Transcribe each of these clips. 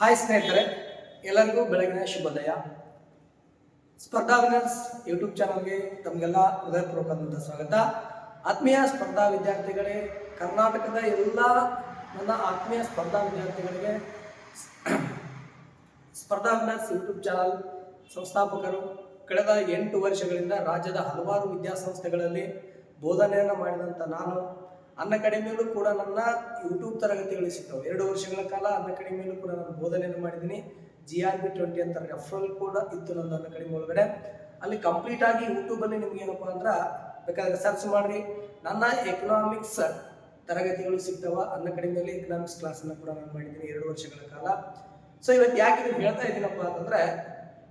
Hi ಸ್ನೇಹಿತರೆ, ಎಲ್ಲರಿಗೂ ಬೆಳಗಿನ ಶುಭೋದಯ. ಸ್ಪರ್ಧಾ ವಿನರ್ಸ್ ಯೂಟ್ಯೂಬ್ ಚಾನಲ್ಗೆ ತಮಗೆಲ್ಲ ಹೃದಯಪೂರ್ವಕವಾದಂಥ ಸ್ವಾಗತ. ಆತ್ಮೀಯ ಸ್ಪರ್ಧಾ ವಿದ್ಯಾರ್ಥಿಗಳೇ, ಕರ್ನಾಟಕದ ಎಲ್ಲ ನನ್ನ ಆತ್ಮೀಯ ಸ್ಪರ್ಧಾ ವಿದ್ಯಾರ್ಥಿಗಳಿಗೆ ಸ್ಪರ್ಧಾ ವಿನರ್ಸ್ ಯೂಟ್ಯೂಬ್ ಚಾನಲ್ ಸಂಸ್ಥಾಪಕರು, ಕಳೆದ ಎಂಟು ವರ್ಷಗಳಿಂದ ರಾಜ್ಯದ ಹಲವಾರು ವಿದ್ಯಾಸಂಸ್ಥೆಗಳಲ್ಲಿ ಬೋಧನೆಯನ್ನು ಮಾಡಿದಂಥ ನಾನು ಅನ್ನ ಅಕಾಡೆಮಿಯಲ್ಲೂ ಕೂಡ ನನ್ನ ಯೂಟ್ಯೂಬ್ ತರಗತಿಗಳು ಸಿಗ್ತವೆ. ಎರಡು ವರ್ಷಗಳ ಕಾಲ ಅನ್ನ ಅಕಾಡೆಮಿಯಲ್ಲೂ ಕೂಡ ನಾನು ಬೋಧನೆಯನ್ನು ಮಾಡಿದ್ದೀನಿ. ಜಿ ಆರ್ ಬಿ ಟ್ವೆಂಟಿ ಅಂತ ರೆಫರಲ್ ಕೂಡ ಇತ್ತು ನನ್ನ ಅನ್ನ ಅಕಾಡೆಮಿ ಒಳಗಡೆ. ಅಲ್ಲಿ ಕಂಪ್ಲೀಟ್ ಆಗಿ ಯೂಟ್ಯೂಬಲ್ಲಿ ನಿಮ್ಗೆ ಏನಪ್ಪ ಅಂದ್ರೆ ಬೇಕಾದ್ರೆ ಸರ್ಚ್ ಮಾಡ್ರಿ. ನನ್ನ ಎಕನಾಮಿಕ್ಸ್ ತರಗತಿಗಳು ಸಿಗ್ತಾವ. ಅನ್ನ ಅಕಾಡೆಮಿಯಲ್ಲಿ ಎಕನಾಮಿಕ್ಸ್ ಕ್ಲಾಸನ್ನು ಕೂಡ ನಾನು ಮಾಡಿದ್ದೀನಿ ಎರಡು ವರ್ಷಗಳ ಕಾಲ. ಸೊ ಇವತ್ತು ಯಾಕೆ ಹೇಳ್ತಾ ಇದ್ದೀನಪ್ಪ ಅಂತಂದ್ರೆ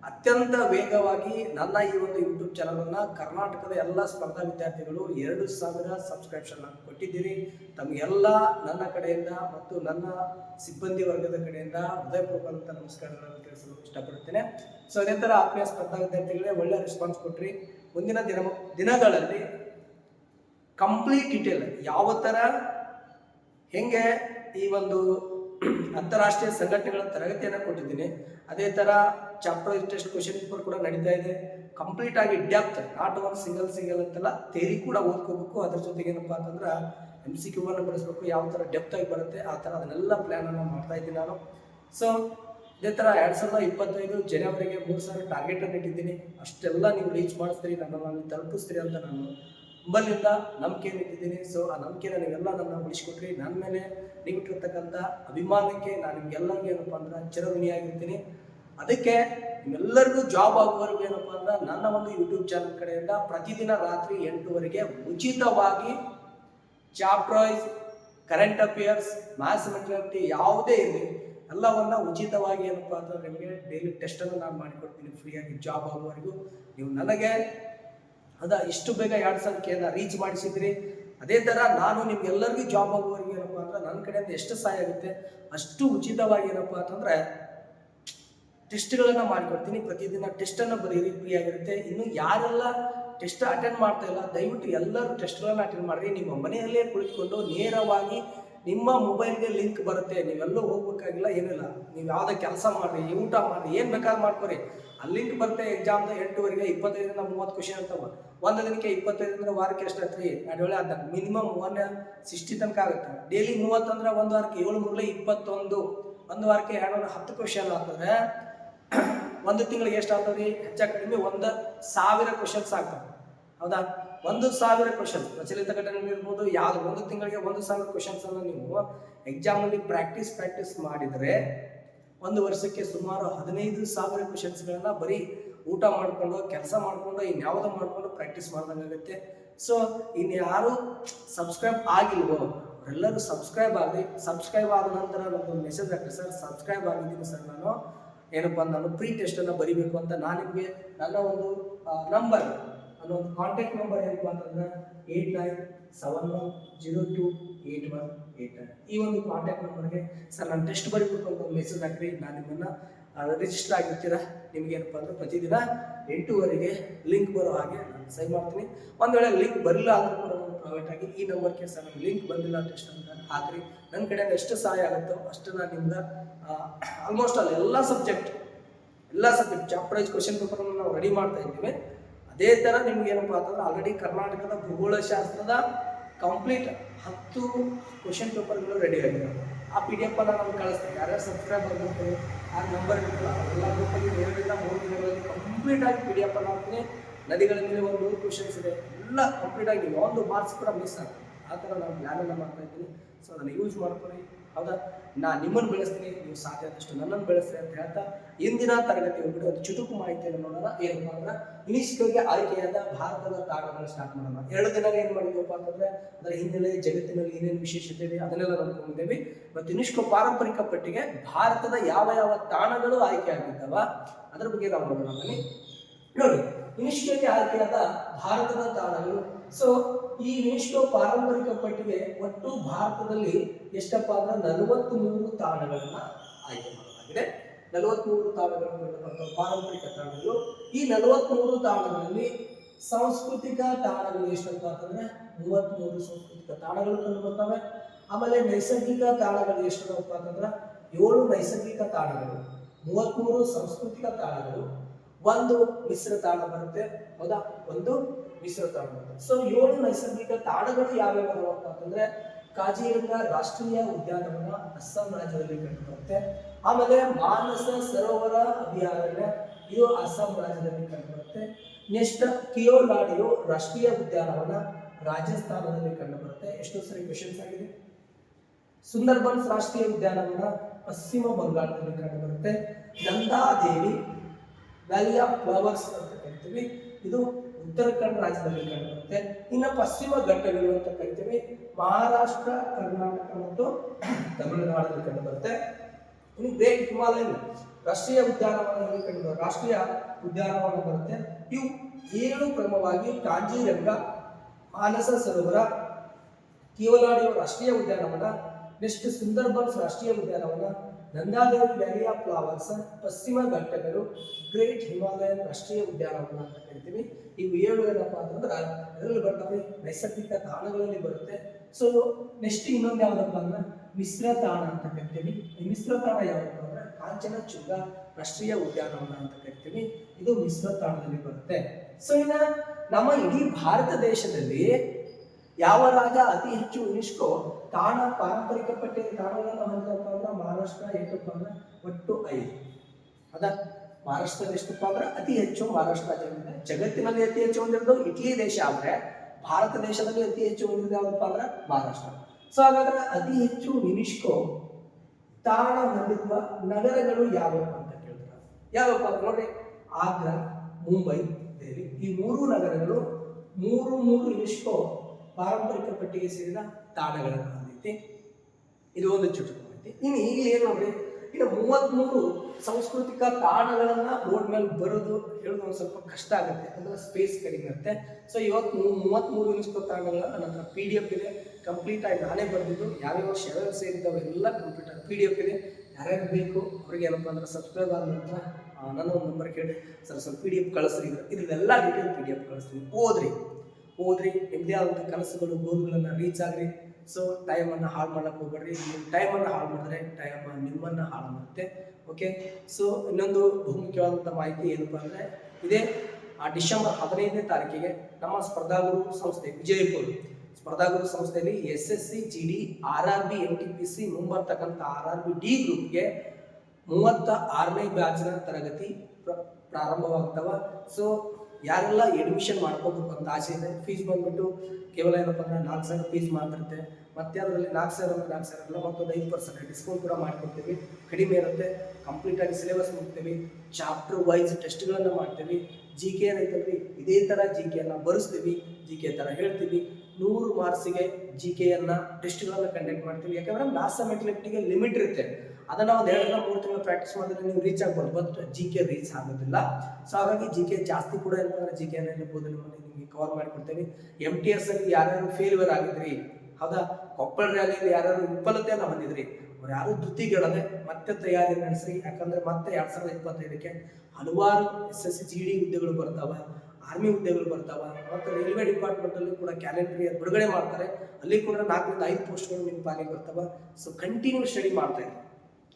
ಅತ್ಯಂತ ವೇಗವಾಗಿ ನನ್ನ ಈ ಒಂದು ಯೂಟ್ಯೂಬ್ ಚಾನಲನ್ನು ಕರ್ನಾಟಕದ ಎಲ್ಲ ಸ್ಪರ್ಧಾ ವಿದ್ಯಾರ್ಥಿಗಳು ಎರಡು ಸಾವಿರ ಸಬ್ಸ್ಕ್ರಿಪ್ಷನ್ ಕೊಟ್ಟಿದ್ದೀರಿ. ತಮಗೆಲ್ಲ ನನ್ನ ಕಡೆಯಿಂದ ಮತ್ತು ನನ್ನ ಸಿಬ್ಬಂದಿ ವರ್ಗದ ಕಡೆಯಿಂದ ಹೃದಯಪೂರ್ವಕ ನಮಸ್ಕಾರಗಳನ್ನು ತಿಳಿಸಲು ಇಷ್ಟಪಡುತ್ತೇನೆ. ಸೊ ಅದೇ ಥರ ಆತ್ಮೀಯ ಸ್ಪರ್ಧಾ ವಿದ್ಯಾರ್ಥಿಗಳೇ ಒಳ್ಳೆ ರೆಸ್ಪಾನ್ಸ್ ಕೊಟ್ರಿ. ಮುಂದಿನ ದಿನ, ದಿನಗಳಲ್ಲಿ ಕಂಪ್ಲೀಟ್ ಡಿಟೇಲ್ ಯಾವ ಥರ ಹೆಂಗೆ ಈ ಒಂದು ಅಂತಾರಾಷ್ಟ್ರೀಯ ಸಂಘಟನೆಗಳ ತರಗತಿಯನ್ನು ಕೊಟ್ಟಿದ್ದೀನಿ. ಅದೇ ಥರ ಚಾಪ್ಟರ್ ಟೆಸ್ಟ್ ಕ್ವಶನ್ ಪೇಪರ್ ಕೂಡ ನಡೀತಾ ಇದೆ. ಕಂಪ್ಲೀಟ್ ಆಗಿ depth not one single single ಅಂತೆಲ್ಲ ತೇರಿ ಕೂಡ ಓದ್ಕೋಬೇಕು. ಅದ್ರ ಜೊತೆಗೆ ಏನಪ್ಪಾ ಅಂತಂದ್ರೆ ಎಂ ಸಿ ಕ್ಯೂವನ್ನು ಬಳಸಬೇಕು. ಯಾವ ಥರ ಡೆಪ್ತ್ ಆಗಿ ಬರುತ್ತೆ, ಆ ಥರ ಅದನ್ನೆಲ್ಲ ಪ್ಲ್ಯಾನನ್ನು ಮಾಡ್ತಾ ಇದ್ದೀನಿ ನಾನು. ಸೊ ಇದೇ ಥರ ಎರಡು ಸಾವಿರದ ಇಪ್ಪತ್ತೈದು ಜನವರಿಗೆ ಮೂರು ಸಾವಿರ ಟಾರ್ಗೆಟನ್ನು ಇಟ್ಟಿದ್ದೀನಿ. ಅಷ್ಟೆಲ್ಲ ನೀವು ರೀಚ್ ಮಾಡಿಸ್ತೀರಿ ನನ್ನ ನಾನು ತಲುಪಿಸ್ತೀರಿ ಅಂತ ನಾನು ನಿಮ್ಮಲ್ಲಿಂದ ನಂಬಿಕೆಯನ್ನು ಇಟ್ಟಿದ್ದೀನಿ ಸೊ ಆ ನಂಬಿಕೆನ ನೀವೆಲ್ಲ ನನ್ನ ಉಳಿಸ್ಕೊಟ್ರಿ. ನನ್ನ ಮೇಲೆ ನೀವಿಟ್ಟಿರ್ತಕ್ಕಂಥ ಅಭಿಮಾನಕ್ಕೆ ನಾನು ನಿಮ್ಗೆಲ್ಲರಿಗೂ ಏನಪ್ಪ ಅಂದ್ರೆ ಚಿರಋಣಿಯಾಗಿರ್ತೀನಿ. ಅದಕ್ಕೆ ನಿಮ್ಮೆಲ್ಲರಿಗೂ ಜಾಬ್ ಆಗುವವರೆಗೂ ಏನಪ್ಪ ಅಂದ್ರೆ ನನ್ನ ಒಂದು ಯೂಟ್ಯೂಬ್ ಚಾನಲ್ ಕಡೆಯಿಂದ ಪ್ರತಿದಿನ ರಾತ್ರಿ ಎಂಟುವರೆಗೆ ಉಚಿತವಾಗಿ ವೈಸ್ ಕರೆಂಟ್ ಅಫೇರ್ಸ್ ಮ್ಯಾಥ್ಸ್ ಮೆಟೀರಿಯಾಲಿಟಿ ಯಾವುದೇ ಇರಲಿ, ಎಲ್ಲವನ್ನ ಉಚಿತವಾಗಿ ಏನಪ್ಪ ಅಂದ್ರೆ ನಿಮಗೆ ಡೈಲಿ ಟೆಸ್ಟನ್ನು ನಾನು ಮಾಡಿಕೊಡ್ತೀನಿ. ಫ್ರೀಯಾಗಿ ಜಾಬ್ ಆಗುವವರೆಗೂ. ನೀವು ನನಗೆ ಅದ ಇಷ್ಟು ಬೇಗ ಎರಡು ಸಂಖ್ಯೆಯನ್ನು ರೀಚ್ ಮಾಡಿಸಿದ್ರಿ. ಅದೇ ಥರ ನಾನು ನಿಮ್ಗೆಲ್ಲರಿಗೂ ಜಾಬ್ ಆಗುವವರಿಗೆ ಏನಪ್ಪ ಅಂದ್ರೆ ನನ್ನ ಕಡೆಯಿಂದ ಎಷ್ಟು ಸಹಾಯ ಆಗುತ್ತೆ, ಅಷ್ಟು ಉಚಿತವಾಗಿ ಏನಪ್ಪ ಅಂತಂದ್ರೆ ಟೆಸ್ಟ್ಗಳನ್ನು ಮಾಡಿಕೊಡ್ತೀನಿ. ಪ್ರತಿದಿನ ಟೆಸ್ಟನ್ನು ಬರೀರಿ ಫ್ರೀ ಆಗಿರುತ್ತೆ. ಇನ್ನು ಯಾರೆಲ್ಲ ಟೆಸ್ಟ್ ಅಟೆಂಡ್ ಮಾಡ್ತಾ ಇಲ್ಲ, ದಯವಿಟ್ಟು ಎಲ್ಲರೂ ಟೆಸ್ಟ್ಗಳನ್ನು ಅಟೆಂಡ್ ಮಾಡಿರಿ. ನಿಮ್ಮ ಮನೆಯಲ್ಲೇ ಕುಳಿತುಕೊಂಡು ನೇರವಾಗಿ ನಿಮ್ಮ ಮೊಬೈಲ್ಗೆ ಲಿಂಕ್ ಬರುತ್ತೆ, ನೀವೆಲ್ಲೂ ಹೋಗ್ಬೇಕಾಗಿಲ್ಲ, ಏನಿಲ್ಲ. ನೀವು ಯಾವುದೇ ಕೆಲಸ ಮಾಡಿರಿ ಊಟ ಮಾಡಿರಿ, ಏನು ಬೇಕಾದ್ರೂ ಮಾಡ್ಕೊರಿ. ಅಲ್ಲಿ ಲಿಂಕ್ ಬರುತ್ತೆ ಎಕ್ಸಾಮ್ದು ಎಂಟುವರೆಗೆ, ಇಪ್ಪತ್ತೈದರಿಂದ ಮೂವತ್ತು ಖುಷಿ ಅಂತವ ಒಂದು ದಿನಕ್ಕೆ ಇಪ್ಪತ್ತೈದರಿಂದ ವಾರಕ್ಕೆ ಎಷ್ಟು ಆಯ್ತು ರೀ ಎರಡು ವೇಳೆ ಅದ ಮಿನಿಮಮ್ ಒನ್ ಸಿಕ್ಸ್ಟಿ ತನಕ ಆಗುತ್ತೆ. ಡೈಲಿ ಮೂವತ್ತಂದ್ರೆ ಒಂದು ವಾರಕ್ಕೆ ಏಳು ಮೂರಲೆ ಇಪ್ಪತ್ತೊಂದು. ಒಂದು ವಾರಕ್ಕೆ ಎರಡು ಹತ್ತು ಕ್ವಶನ್ ಆಗ್ತದೆ ಒಂದು ತಿಂಗಳಿಗೆ ಎಷ್ಟು ಆಗ್ತದೆ ಹೆಚ್ಚು ಕಡಿಮೆ ಒಂದು ಸಾವಿರ ಕ್ವಶನ್ಸ್ ಆಗ್ತವೆ. ಹೌದಾ? ಒಂದು ಸಾವಿರ ಕ್ವಶನ್ ಪ್ರಚಲಿತ ಘಟನೆ ಇರ್ಬೋದು, ಯಾವ್ದು ಒಂದು ತಿಂಗಳಿಗೆ ಒಂದು ಸಾವಿರ ಕ್ವಶನ್ಸ್ ಅನ್ನು ನೀವು ಎಕ್ಸಾಮಲ್ಲಿ ಪ್ರಾಕ್ಟೀಸ್ ಪ್ರಾಕ್ಟೀಸ್ ಮಾಡಿದರೆ ಒಂದು ವರ್ಷಕ್ಕೆ ಸುಮಾರು ಹದಿನೈದು ಸಾವಿರ ಕ್ವಶನ್ಸ್ಗಳನ್ನ ಬರೀ ಊಟ ಮಾಡಿಕೊಂಡು, ಕೆಲಸ ಮಾಡಿಕೊಂಡು ಇನ್ಯಾವುದೋ ಮಾಡಿಕೊಂಡು ಪ್ರಾಕ್ಟೀಸ್ ಮಾಡ್ದಂಗಾಗುತ್ತೆ ಸೊ ಇನ್ಯಾರು ಸಬ್ಸ್ಕ್ರೈಬ್ ಆಗಿಲ್ವೋ, ಅವರೆಲ್ಲರೂ ಸಬ್ಸ್ಕ್ರೈಬ್ ಆಗಲಿ. ಸಬ್ಸ್ಕ್ರೈಬ್ ಆದ ನಂತರ ಒಂದು ಮೆಸೇಜ್ ಹಾಕಿ ಸರ್ ಸಬ್ಸ್ಕ್ರೈಬ್ ಆಗಿದ್ದೀನಿ ಸರ್ ನಾನು. ಏನಪ್ಪ, ನಾನು ಪ್ರೀ ಟೆಸ್ಟನ್ನು ಬರಿಬೇಕು ಅಂತ ನಾನು ನಿಮಗೆ ನನ್ನ ಒಂದು ನಂಬರ್ ಒಂದು ಕಾಂಟ್ಯಾಕ್ಟ್ ನಂಬರ್ ಏನಪ್ಪ ಅಂತಂದ್ರೆ eight nine seven one zero two eight one eight nine ಈ ಒಂದು ಕಾಂಟ್ಯಾಕ್ಟ್ ನಂಬರ್ಗೆ ಸರ್ ನಾನು ಟೆಸ್ಟ್ ಬರೀಬೇಕು ಒಂದು ಮೆಸೇಜ್ ಹಾಕ್ರಿ. ನಾನು ನಿಮ್ಮನ್ನು ರಿಜಿಸ್ಟರ್ ಆಗಿರ್ತೀರಾ. ನಿಮ್ಗೆ ಏನಪ್ಪ ಅಂದ್ರೆ ಪ್ರತಿದಿನ ಎಂಟೂವರೆಗೆ ಲಿಂಕ್ ಬರೋ ಹಾಗೆ ನಾನು ಸೈನ್ ಮಾಡ್ತೀನಿ. ಒಂದು ವೇಳೆ ಲಿಂಕ್ ಬರಲಿಲ್ಲ ಆದರೂ ಕೂಡ ಪ್ರೈವೇಟ್ ಆಗಿ ಈ ನಂಬರ್ಗೆ ಸರ್ ನನಗೆ ಲಿಂಕ್ ಬಂದಿಲ್ಲ ಟೆಸ್ಟ್ ಅಂತ ಹಾಕ್ರಿ. ನನ್ನ ಕಡೆಯಿಂದ ಎಷ್ಟು ಸಹಾಯ ಆಗುತ್ತೋ ಅಷ್ಟು ನಾನು ನಿಮ್ಗೆ ಆಲ್ಮೋಸ್ಟ್ ಆಲ್ ಎಲ್ಲ ಸಬ್ಜೆಕ್ಟ್ ಎಲ್ಲ ಸಬ್ಜೆಕ್ಟ್ ಚಾಪ್ಟರ್ ವೈಸ್ ಕ್ವಶನ್ ಪೇಪರನ್ನು ನಾವು ರೆಡಿ ಮಾಡ್ತಾ ಇದ್ದೀವಿ. ಅದೇ ಥರ ನಿಮ್ಗೆ ಏನಪ್ಪ ಅಂತಂದ್ರೆ ಆಲ್ರೆಡಿ ಕರ್ನಾಟಕದ ಭೂಗೋಳ ಶಾಸ್ತ್ರದ ಕಂಪ್ಲೀಟ್ ಹತ್ತು ಕ್ವಶನ್ ಪೇಪರ್ಗಳು ರೆಡಿ ಆಗಿದೆ ಆ ಪಿ ಡಿ ಎಫ್ ಅನ್ನ ನಮ್ಗೆ ಕಳಿಸ್ತೀನಿ. ಯಾರ್ಯಾರು ಸಬ್ಸ್ಕ್ರೈಬ್ ಆಗಬೇಕು ಆ ನಂಬರ್ ಎಲ್ಲ ಗ್ರೂಪಲ್ಲಿ ಎರಡರಿಂದ ಮೂರು ದಿನಗಳಲ್ಲಿ ಕಂಪ್ಲೀಟ್ ಆಗಿ ಪಿ ಡಿ ಎಫ್ ಅನ್ನು ಹಾಕ್ತೀನಿ. ನದಿಗಳ ಮೇಲೆ ಒಂದು ನೂರು ಕ್ವಶನ್ಸ್ ಇದೆ. ಎಲ್ಲ ಕಂಪ್ಲೀಟ್ ಆಗಿ ಒಂದು ಮಾರ್ಕ್ಸ್ ಕೂಡ ಮಿಸ್ ಆಗ್ತದೆ ಆ ಥರ ನಾವು ಪ್ಲ್ಯಾನನ್ನು ಮಾಡ್ತಾ ಇದ್ದೀನಿ. ಸೊ ಅದನ್ನು ಯೂಸ್ ಮಾಡ್ಕೊಳ್ಳಿ. ಹೌದಾ? ನಾ ನಿಮ್ಮನ್ನು ಬೆಳೆಸ್ತೀನಿ, ನೀವು ಸಾಧ್ಯ ಆದಷ್ಟು ನನ್ನನ್ನು ಬೆಳೆಸ್ತೀನಿ ಅಂತ ಹೇಳ್ತಾ ಇಂದಿನ ತರಗತಿ ಹೋಗ್ಬಿಟ್ಟು ಒಂದು ಚುಟುಕು ಮಾಹಿತಿಯನ್ನು ನೋಡೋಣ. ಏನಪ್ಪ ಅಂದ್ರೆ ಯುನಿಸ್ಕೋಗೆ ಆಯ್ಕೆಯಾದ ಭಾರತದ ತಾಣಗಳು ಸ್ಟಾರ್ಟ್ ಮಾಡೋಣ. ಎರಡು ದಿನ ಏನು ಮಾಡಿದ್ವಪ್ಪ ಅಂತಂದ್ರೆ, ಅದರ ಹಿನ್ನೆಲೆ ಜಗತ್ತಿನಲ್ಲಿ ಏನೇನು ವಿಶೇಷತೆ ಇದೆ ಅದನ್ನೆಲ್ಲ ನೋಡ್ಕೊಂಡಿದ್ದೇವೆ. ಮತ್ತು ಯುನಿಸ್ಕೋ ಪಾರಂಪರಿಕ ಪಟ್ಟಿಗೆ ಭಾರತದ ಯಾವ ಯಾವ ತಾಣಗಳು ಆಯ್ಕೆ ಆಗಿದ್ದಾವ ಅದರ ಬಗ್ಗೆ ನಾವು ನೋಡೋಣ. ಬನ್ನಿ. ನೋಡಿ ಯುನಿಸ್ಕೋಗೆ ಆಯ್ಕೆಯಾದ ಭಾರತದ ತಾಣಗಳು. ಸೊ ಈ ಯುನಿಸ್ಕೋ ಪಾರಂಪರಿಕ ಪಟ್ಟಿಗೆ ಒಟ್ಟು ಭಾರತದಲ್ಲಿ ಎಷ್ಟಪ್ಪ ಅಂದ್ರೆ ನಲವತ್ತ್ ಮೂರು ತಾಣಗಳನ್ನ ಆಯ್ಕೆ ಮಾಡಲಾಗಿದೆ. ನಲವತ್ಮೂರು ತಾಣಗಳನ್ನು ಪಾರಂಪರಿಕ ತಾಣಗಳು. ಈ ನಲವತ್ಮೂರು ತಾಣಗಳಲ್ಲಿ ಸಾಂಸ್ಕೃತಿಕ ತಾಣಗಳು ಎಷ್ಟಪ್ಪ ಅಂತಂದ್ರೆ ಮೂವತ್ಮೂರು ಸಾಂಸ್ಕೃತಿಕ ತಾಣಗಳು ಕಂಡು ಬರ್ತವೆ. ಆಮೇಲೆ ನೈಸರ್ಗಿಕ ತಾಣಗಳು ಎಷ್ಟಪ್ಪ ಅಂತಂದ್ರೆ ಏಳು ನೈಸರ್ಗಿಕ ತಾಣಗಳು, ಮೂವತ್ಮೂರು ಸಾಂಸ್ಕೃತಿಕ ತಾಣಗಳು, ಒಂದು ಮಿಶ್ರ ತಾಣ ಬರುತ್ತೆ. ಹೌದಾ? ಒಂದು ಮಿಶ್ರ ತಾಣ ಬರುತ್ತೆ. ಸೊ ಏಳು ನೈಸರ್ಗಿಕ ತಾಣಗಳು ಯಾವ್ಯಾವ ಅಂತಂದ್ರೆ ಕಾಜಿರಂಗ ರಾಷ್ಟ್ರೀಯ ಉದ್ಯಾನವನ ಅಸ್ಸಾಂ ರಾಜ್ಯದಲ್ಲಿ ಕಂಡುಬರುತ್ತೆ. ಆಮೇಲೆ ಮಾನಸ ಸರೋವರ ಅಭಯಾರಣ್ಯ ಇದು ಅಸ್ಸಾಂ ರಾಜ್ಯದಲ್ಲಿ ಕಂಡುಬರುತ್ತೆ. ನೆಕ್ಸ್ಟ್ ಕಿಯೋಲಾಡಿಯೋ ರಾಷ್ಟ್ರೀಯ ಉದ್ಯಾನವನ ರಾಜಸ್ಥಾನದಲ್ಲಿ ಕಂಡುಬರುತ್ತೆ. ಎಷ್ಟೋ ಸರಿ ಕ್ವೆಶನ್ಸ್ ಆಗಿದೆ. ಸುಂದರ್ಬನ್ಸ್ ರಾಷ್ಟ್ರೀಯ ಉದ್ಯಾನವನ ಪಶ್ಚಿಮ ಬಂಗಾಳದಲ್ಲಿ ಕಂಡುಬರುತ್ತೆ. ನಂದಾದೇವಿ ವ್ಯಾಲಿ ಆಫ್ ಫ್ಲವರ್ಸ್ ಅಂತ ಕರಿತೀವಿ. ಇದು ಉತ್ತರಾಖಂಡ್ ರಾಜ್ಯದಲ್ಲಿ ಕಂಡುಬರುತ್ತೆ ಇನ್ನು ಪಶ್ಚಿಮ ಘಟ್ಟಗಳು ಅಂತ ಕರಿತೀವಿ. ಮಹಾರಾಷ್ಟ್ರ, ಕರ್ನಾಟಕ ಮತ್ತು ತಮಿಳುನಾಡಲ್ಲಿ ಕಂಡುಬರುತ್ತೆ. ಇನ್ನು ಗ್ರೇಟ್ ಹಿಮಾಲಯನ್ ರಾಷ್ಟ್ರೀಯ ಉದ್ಯಾನವನದಲ್ಲಿ ಕಂಡು ರಾಷ್ಟ್ರೀಯ ಉದ್ಯಾನವನ ಬರುತ್ತೆ. ಇವು ಏಳು ಕ್ರಮವಾಗಿ ಕಾಂಜಿರಂಗ, ಮಾನಸ ಸರೋವರ ಕೇವಲಾಡಿಯೋ ರಾಷ್ಟ್ರೀಯ ಉದ್ಯಾನವನ, ನೆಕ್ಸ್ಟ್ ಸುಂದರ್ಬನ್ಸ್ ರಾಷ್ಟ್ರೀಯ ಉದ್ಯಾನವನ ನಂದಾದೇವಿ ವ್ಯಾಲಿ ಆಫ್ ಫ್ಲವರ್ಸ್ ಪಶ್ಚಿಮ ಘಟ್ಟಗಳು ಗ್ರೇಟ್ ಹಿಮಾಲಯನ್ ರಾಷ್ಟ್ರೀಯ ಉದ್ಯಾನವನ ಅಂತ ಕರಿತೀವಿ. ಇವು ಏಳು ಏನಪ್ಪ ಅಂತಂದ್ರೆ ಎರಡು ಬರ್ತವೆ ನೈಸರ್ಗಿಕ ತಾಣಗಳಲ್ಲಿ ಬರುತ್ತೆ. ಸೊ ನೆಕ್ಸ್ಟ್ ಇನ್ನೊಂದು ಯಾವ್ದಪ್ಪ ಅಂದ್ರೆ ಮಿಶ್ರ ತಾಣ ಅಂತ ಕರಿತೀವಿ. ಈ ಮಿಶ್ರ ತಾಣ ಯಾವ್ದಪ್ಪ ಅಂದ್ರೆ ಕಾಂಚನಚುಂಗ ರಾಷ್ಟ್ರೀಯ ಉದ್ಯಾನವನ ಅಂತ ಕರಿತೀವಿ. ಇದು ಮಿಶ್ರ ತಾಣದಲ್ಲಿ ಬರುತ್ತೆ. ಸೊ ಇನ್ನ ನಮ್ಮ ಇಡೀ ಭಾರತ ದೇಶದಲ್ಲಿ ಯಾವ ರಾಗ ಅತಿ ಹೆಚ್ಚು ಯುನೆಸ್ಕೋ ತಾಣ ಪಾರಂಪರಿಕ ಪಟ್ಟಿಯಲ್ಲಿ ತಾಣಗಳನ್ನು ಹೊಂದಪ್ಪ ಅಂದ್ರೆ ಮಹಾರಾಷ್ಟ್ರ, ಏಕಪ್ಪ ಅಂದ್ರೆ ಒಟ್ಟು ಐದು. ಅದ ಮಹಾರಾಷ್ಟ್ರದಲ್ಲಿ ಎಷ್ಟಪ್ಪ ಅಂದ್ರೆ ಅತಿ ಹೆಚ್ಚು ಮಹಾರಾಷ್ಟ್ರ ರಾಜ್ಯವಿದೆ ಜಗತ್ತಿನಲ್ಲಿ ಅತಿ ಹೆಚ್ಚು ಹೊಂದಿರೋದು ಇಟ್ಲಿ ದೇಶ ಆದ್ರೆ ಭಾರತ ದೇಶದಲ್ಲಿ ಅತಿ ಹೆಚ್ಚು ಹೊಂದಿದ ಯಾವ್ದಪ್ಪ ಅಂದ್ರೆ ಮಹಾರಾಷ್ಟ್ರ. ಸೊ ಹಾಗಾದ್ರೆ ಅತಿ ಹೆಚ್ಚು ಯುನೆಸ್ಕೋ ತಾಣ ಹೊಂದಿರುವ ನಗರಗಳು ಯಾವಪ್ಪ ಅಂತ ಕೇಳ್ತಾರೆ. ಯಾವಪ್ಪ ಅಂದ್ರೆ ನೋಡ್ರಿ, ಆಗ್ರಾ, ಮುಂಬೈ, ದೆಹಲಿ ಈ ಮೂರು ನಗರಗಳು ಮೂರು ಮೂರು ಯುನೆಸ್ಕೋ ಪಾರಂಪರಿಕ ಪಟ್ಟಿಗೆ ಸೇರಿದ ತಾಣಗಳನ್ನು ಹೊಂದಿದೆ ಇದು ಒಂದು ಚುಟುಕು ಮಾಹಿತಿ ಇನ್ನು ಇಲ್ಲಿ ಏನು ನೋಡಿ ಇನ್ನು ಮೂವತ್ಮೂರು ಸಾಂಸ್ಕೃತಿಕ ತಾಣಗಳನ್ನ ಬೋರ್ಡ್ ಮೇಲೆ ಬರೋದು ಹೇಳೋದು ಒಂದು ಸ್ವಲ್ಪ ಕಷ್ಟ ಆಗುತ್ತೆ. ಅಂದ್ರೆ ಸ್ಪೇಸ್ ಕಡಿಮೆ ಇರುತ್ತೆ. ಸೊ ಇವತ್ತು ಮೂ- ಮೂವತ್ಮೂರು ಯುನೆಸ್ಕೋ ತಾಣಗಳನ್ನ ನನ್ನ ಪಿ ಡಿ ಎಫ್ ಇದೆ. ಕಂಪ್ಲೀಟ್ ಆಗಿ ನಾನೇ ಬರೆದಿದ್ದು. ಯಾವ್ಯಾವ ಶೆವೆಲ್ ಸೇರಿದ್ದಾವೆ ಎಲ್ಲ ಕಂಪ್ಲೀಟ್ ಆಗಿ ಪಿ ಡಿ ಎಫ್ ಇದೆ. ಯಾರ್ಯಾರು ಬೇಕು, ಅವ್ರಿಗೆ ಏನಪ್ಪ ಅಂದ್ರೆ ಸಬ್ಸ್ಕ್ರೈಬ್ ಆದ ನಂತರ ನನ್ನ ಒಂದು ನಂಬರ್ ಕೇಳಿ, ಸರ್, ಸ್ವಲ್ಪ ಪಿ ಡಿ ಎಫ್ ಕಳಿಸ್ರಿ ಇದ್ರದ್ದೆಲ್ಲ ಡೀಟೇಲ್ ಪಿ ಡಿ ಎಫ್ ಕಳಿಸ್ತೀನಿ. ಓದ್ರಿ. ಓದ್ರಿ ನಿಮ್ಮದೇ ಆದಂಥ ಕನಸುಗಳು ಗೋಲ್ಗಳನ್ನು ರೀಚ್ ಆಗ್ರಿ. ಸೊ ಟೈಮನ್ನು ಹಾಳು ಮಾಡಕ್ ಹೋಗ್ಬೇಡ್ರಿ. ನೀವು ಟೈಮನ್ನು ಹಾಳು ಮಾಡಿದ್ರೆ ಟೈಮ್ ನಿಮ್ಮನ್ನು ಹಾಳು ಮಾಡುತ್ತೆ. ಓಕೆ ಸೊ ಇನ್ನೊಂದು ಬಹುಮುಖ್ಯವಾದಂಥ ಮಾಹಿತಿ ಏನಪ್ಪ ಅಂದರೆ, ಇದೇ ಆ ಡಿಸೆಂಬರ್ ಹದಿನೈದನೇ ತಾರೀಕಿಗೆ ನಮ್ಮ ಸ್ಪರ್ಧಾಗುರು ಸಂಸ್ಥೆ, ವಿಜಯಪುರ ಸ್ಪರ್ಧಾಗುರು ಸಂಸ್ಥೆಯಲ್ಲಿ S S C G D R R B M T P C ಮುಂಬರ್ತಕ್ಕಂಥ R R B D ಗ್ರೂಪ್ಗೆ ಮೂವತ್ತ ಆರನೇ ಬ್ಯಾಚ್ನ ತರಗತಿ ಪ್ರ- ಪ್ರಾರಂಭವಾಗ್ತವ. ಸೊ ಯಾರೆಲ್ಲ ಎಡ್ಮಿಷನ್ ಮಾಡ್ಕೋಬೇಕು ಅಂತ ಆಸೆ ಇದೆ ಫೀಸ್ ಬಂದ್ಬಿಟ್ಟು ಕೇವಲ ಏನಪ್ಪ ಅಂದ್ರೆ ನಾಲ್ಕು ಸಾವಿರ ಫೀಸ್ ಮಾತಿರುತ್ತೆ ಮತ್ತೆ ಅದರಲ್ಲಿ ನಾಲ್ಕು ಸಾವಿರ ಅಂದ್ರೆ ನಾಲ್ಕು ಸಾವಿರ ಅಲ್ಲ, ಮತ್ತೊಂದು ಐದು ಪರ್ಸೆಂಟ್ ಡಿಸ್ಕೌಂಟ್ ಕೂಡ ಮಾಡ್ಕೊಡ್ತೀವಿ. ಕಡಿಮೆ ಇರುತ್ತೆ ಕಂಪ್ಲೀಟ್ ಆಗಿ ಸಿಲೆಬಸ್ ಮುಗ್ತೀವಿ. ಚಾಪ್ಟರ್ ವೈಸ್ ಟೆಸ್ಟ್ಗಳನ್ನು ಮಾಡ್ತೀವಿ. ಜಿ ಕೆ ಏನೈತಲ್ರಿ ಇದೇ ಥರ ಜಿ ಕೆಯನ್ನು ಬರೆಸ್ತೀವಿ. ಜಿ ಕೆ ಥರ ಹೇಳ್ತೀವಿ. ನೂರು ಮಾರ್ಕ್ಸಿಗೆ ಜಿ ಕೆಯನ್ನು ಟೆಸ್ಟ್ಗಳನ್ನು ಕಂಡಕ್ಟ್ ಮಾಡ್ತೀವಿ. ಯಾಕಂದ್ರೆ ಮ್ಯಾಥಮೆಟಿಕ್ಗೆ ಲಿಮಿಟ್ ಇರುತ್ತೆ. ಅದನ್ನು ಒಂದು ಎರಡರಿಂದ ಮೂರು ತಿಂಗಳು ಪ್ರಾಕ್ಟೀಸ್ ಮಾಡಿದ್ರೆ ನೀವು ರೀಚ್ ಆಗ್ಬೋದು. ಬಟ್ ಜಿ ಕೆ ರೀಚ್ ಆಗೋದಿಲ್ಲ. ಸೊ ಹಾಗಾಗಿ ಜಿ ಕೆ ಜಾಸ್ತಿ ಕೂಡ ಏನಂದ್ರೆ ಜಿ ಕೆ ಏನಿರ್ಬೋದು ನಿಮ್ಮಲ್ಲಿ ನಿಮಗೆ ಕವರ್ ಮಾಡಿಕೊಡ್ತೇವೆ ಎಂ ಟಿ ಎಸ್ ಅಲ್ಲಿ ಯಾರ್ಯಾರು ಫೇಲ್ಯೂರ್ ಆಗಿದ್ರಿ? ಹೌದಾ? ಕೊಪ್ಪಳ ರ್ಯಾಲಿಯಲ್ಲಿ ಯಾರ್ಯಾರು ವಿಫಲತೆಯನ್ನು ಬಂದಿದ್ರಿ ಅವ್ರು ಯಾರು ಧೃತಿಗೆಡದೆ ಮತ್ತೆ ತಯಾರಿ ನಡೆಸಿ ಯಾಕಂದ್ರೆ ಮತ್ತೆ ಎರಡ್ ಸಾವಿರದ ಇಪ್ಪತ್ತೈದಕ್ಕೆ ಹಲವಾರು S S C G D ಹುದ್ದೆಗಳು ಬರ್ತಾವ ಆರ್ಮಿ ಹುದ್ದೆಗಳು ಬರ್ತಾವ. ಮತ್ತು ರೈಲ್ವೆ ಡಿಪಾರ್ಟ್ಮೆಂಟ್ ಅಲ್ಲಿ ಕೂಡ ಕ್ಯಾಲೆಂಡರ್ ಬಿಡುಗಡೆ ಮಾಡ್ತಾರೆ. ಅಲ್ಲಿ ಕೂಡ ನಾಲ್ಕರಿಂದ ಐದು ಪೋಸ್ಟ್ಗಳು ನಿಮ್ಮ ಪಾಲಿಗೆ ಬರ್ತಾವ. ಸೊ ಕಂಟಿನ್ಯೂ ಸ್ಟಡಿ ಮಾಡ್ತಾ ಇದ್ದಾರೆ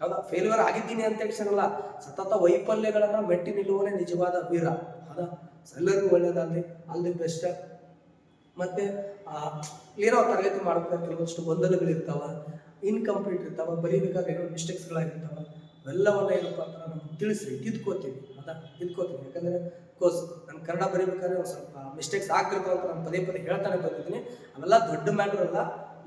ಹೌದಾ? ಫೇಲ್ಯೂರ್ ಆಗಿದ್ದೀನಿ ಅಂತ ಹೇಳಲ್ಲ ಸತತ ವೈಫಲ್ಯಗಳನ್ನ ಮೆಟ್ಟಿ ನಿಲ್ಲುವನೇ ನಿಜವಾದ ವೀರ. ಸೊ ಎಲ್ಲರಿಗೂ ಒಳ್ಳೇದಾಗಲಿ ಆಲ್ ದಿ ಬೆಸ್ಟ್ ಮತ್ತೆ ಆ, ಏನೋ ತರಗತಿ ಮಾಡ್ತಾರೆ ಕೆಲವಷ್ಟು ಗೊಂದಲಗಳಿರ್ತಾವ ಇನ್ಕಂಪ್ಲೀಟ್ ಇರ್ತಾವ ಬರೀಬೇಕಾದ್ರೆ ಏನೋ ಮಿಸ್ಟೇಕ್ಸ್ಗಳಾಗಿರ್ತಾವ ಅವೆಲ್ಲವನ್ನ ಏನಪ್ಪ ಅಂತ ನಾನು ತಿಳಿಸ್ರಿ ತಿದ್ಕೋತೀವಿ ಹೌದಾ? ತಿದ್ಕೋತೀವಿ ಯಾಕಂದ್ರೆ ಕೋರ್ಸ್ ನಾನು ಕನ್ನಡ ಬರೀಬೇಕಾದ್ರೆ ಒಂದು ಸ್ವಲ್ಪ ಮಿಸ್ಟೇಕ್ಸ್ ಆಗ್ತಿರ್ತಾವ ಅಂತ ನಾನು ಪದೇ ಪದೇ ಹೇಳ್ತಾನೆ ಬಂದಿದ್ದೀನಿ. ಅವೆಲ್ಲ ದೊಡ್ಡ ಮ್ಯಾಟ್ರ್ ಅಲ್ಲ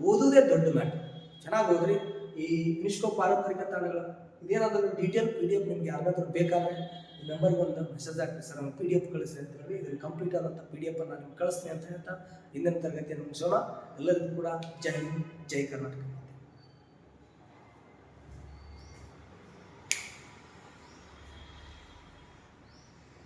ಓದೋದೇ ದೊಡ್ಡ ಮ್ಯಾಟ್ರ್ ಚೆನ್ನಾಗಿ ಓದ್ರಿ. ಈ ಯುನಿಸ್ಕೋ ಪಾರಂಪರಿಕ ತಾಣಗಳು ಇದೇನಾದರೂ ಡೀಟೇಲ್ ಪಿ ಡಿ ಎಫ್ ನಿಮ್ಗೆ ಯಾರಾದರೂ ಬೇಕಾದ್ರೆ ಈ ನಂಬರ್ಗೆ ಒಂದು ಮೆಸೇಜ್ ಹಾಕಿ ಸರ್ ನಮ್ಮ ಪಿ ಡಿ ಎಫ್ ಕಳಿಸಿ ಅಂತ ಹೇಳಿ ಇದ್ರ ಕಂಪ್ಲೀಟ್ ಆದಂಥ ಪಿ ಡಿ ಎಫ್ ನಾನು ನಿಮ್ಗೆ ಕಳಿಸ್ತೀನಿ ಅಂತ ಹೇಳ್ತಾ ಇಂದಿನ ತರಗತಿಯನ್ನು ಮುಗಿಸೋಣ. ಎಲ್ಲರಿಗೂ ಕೂಡ ಜೈ ಹಿಂದ್, ಜೈ ಕರ್ನಾಟಕ.